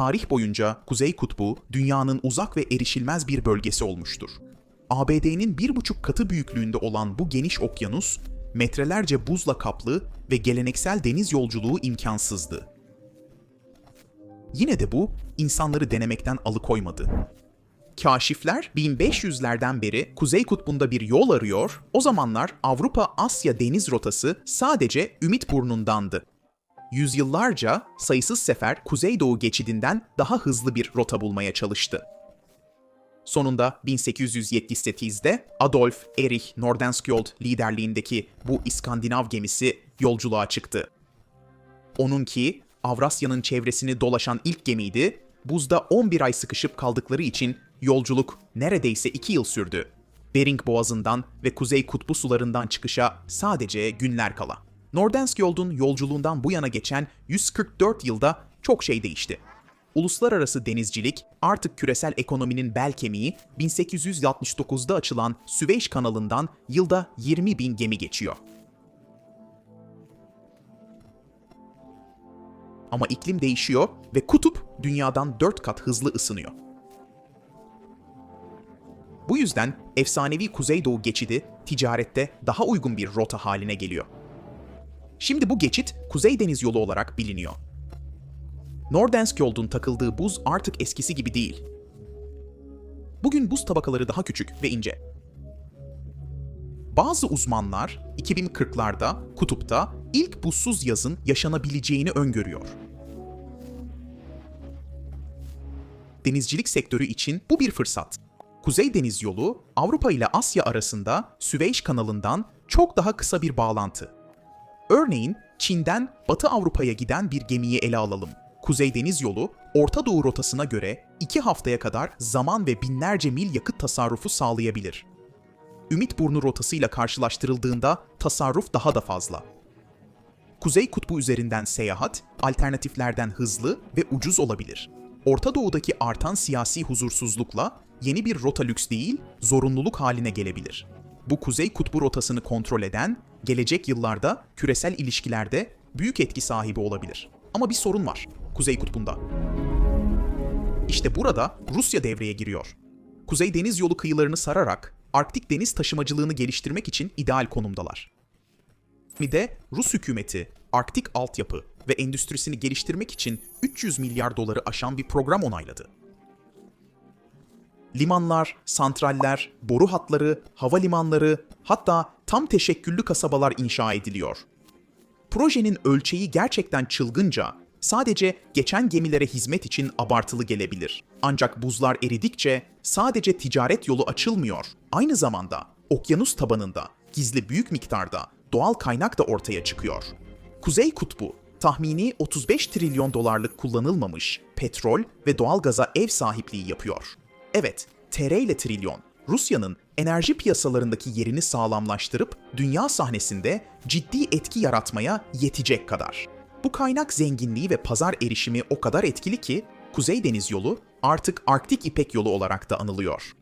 Tarih boyunca Kuzey Kutbu dünyanın uzak ve erişilmez bir bölgesi olmuştur. ABD'nin bir buçuk katı büyüklüğünde olan bu geniş okyanus, metrelerce buzla kaplı ve geleneksel deniz yolculuğu imkansızdı. Yine de bu insanları denemekten alıkoymadı. Kaşifler 1500'lerden beri Kuzey Kutbu'nda bir yol arıyor, o zamanlar Avrupa-Asya deniz rotası sadece Ümit Burnu'ndandı. Yüzyıllarca sayısız sefer Kuzeydoğu geçidinden daha hızlı bir rota bulmaya çalıştı. Sonunda 1878'de Adolf Erich Nordenskjöld liderliğindeki bu İskandinav gemisi yolculuğa çıktı. Onunki Avrasya'nın çevresini dolaşan ilk gemiydi. Buzda 11 ay sıkışıp kaldıkları için yolculuk neredeyse 2 yıl sürdü. Bering Boğazı'ndan ve Kuzey Kutbu sularından çıkışa sadece günler kala. Nordenskjöld'un yolculuğundan bu yana geçen 144 yılda çok şey değişti. Uluslararası denizcilik artık küresel ekonominin bel kemiği 1869'da açılan Süveyş kanalından yılda 20 bin gemi geçiyor. Ama iklim değişiyor ve kutup dünyadan 4 kat hızlı ısınıyor. Bu yüzden efsanevi Kuzeydoğu geçidi ticarette daha uygun bir rota haline geliyor. Şimdi bu geçit Kuzey Deniz Yolu olarak biliniyor. Nordenskjöld'un takıldığı buz artık eskisi gibi değil. Bugün buz tabakaları daha küçük ve ince. Bazı uzmanlar 2040'larda kutupta ilk buzsuz yazın yaşanabileceğini öngörüyor. Denizcilik sektörü için bu bir fırsat. Kuzey Deniz Yolu Avrupa ile Asya arasında Süveyş kanalından çok daha kısa bir bağlantı. Örneğin Çin'den Batı Avrupa'ya giden bir gemiyi ele alalım. Kuzey Deniz Yolu, Orta Doğu rotasına göre 2 haftaya kadar zaman ve binlerce mil yakıt tasarrufu sağlayabilir. Ümit Burnu rotasıyla karşılaştırıldığında tasarruf daha da fazla. Kuzey Kutbu üzerinden seyahat, alternatiflerden hızlı ve ucuz olabilir. Orta Doğu'daki artan siyasi huzursuzlukla yeni bir rota lüks değil, zorunluluk haline gelebilir. Bu Kuzey Kutbu rotasını kontrol eden, gelecek yıllarda küresel ilişkilerde büyük etki sahibi olabilir. Ama bir sorun var Kuzey Kutbu'nda. İşte burada Rusya devreye giriyor. Kuzey Deniz Yolu kıyılarını sararak Arktik deniz taşımacılığını geliştirmek için ideal konumdalar. Bir de Rus hükümeti Arktik altyapı ve endüstrisini geliştirmek için 300 milyar doları aşan bir program onayladı. Limanlar, santraller, boru hatları, havalimanları, hatta tam teşekküllü kasabalar inşa ediliyor. Projenin ölçeği gerçekten çılgınca, sadece geçen gemilere hizmet için abartılı gelebilir. Ancak buzlar eridikçe sadece ticaret yolu açılmıyor. Aynı zamanda okyanus tabanında gizli büyük miktarda doğal kaynak da ortaya çıkıyor. Kuzey Kutbu tahmini 35 trilyon dolarlık kullanılmamış petrol ve doğalgaza ev sahipliği yapıyor. Evet, TR ile trilyon, Rusya'nın enerji piyasalarındaki yerini sağlamlaştırıp dünya sahnesinde ciddi etki yaratmaya yetecek kadar. Bu kaynak zenginliği ve pazar erişimi o kadar etkili ki Kuzey Deniz Yolu artık Arktik İpek Yolu olarak da anılıyor.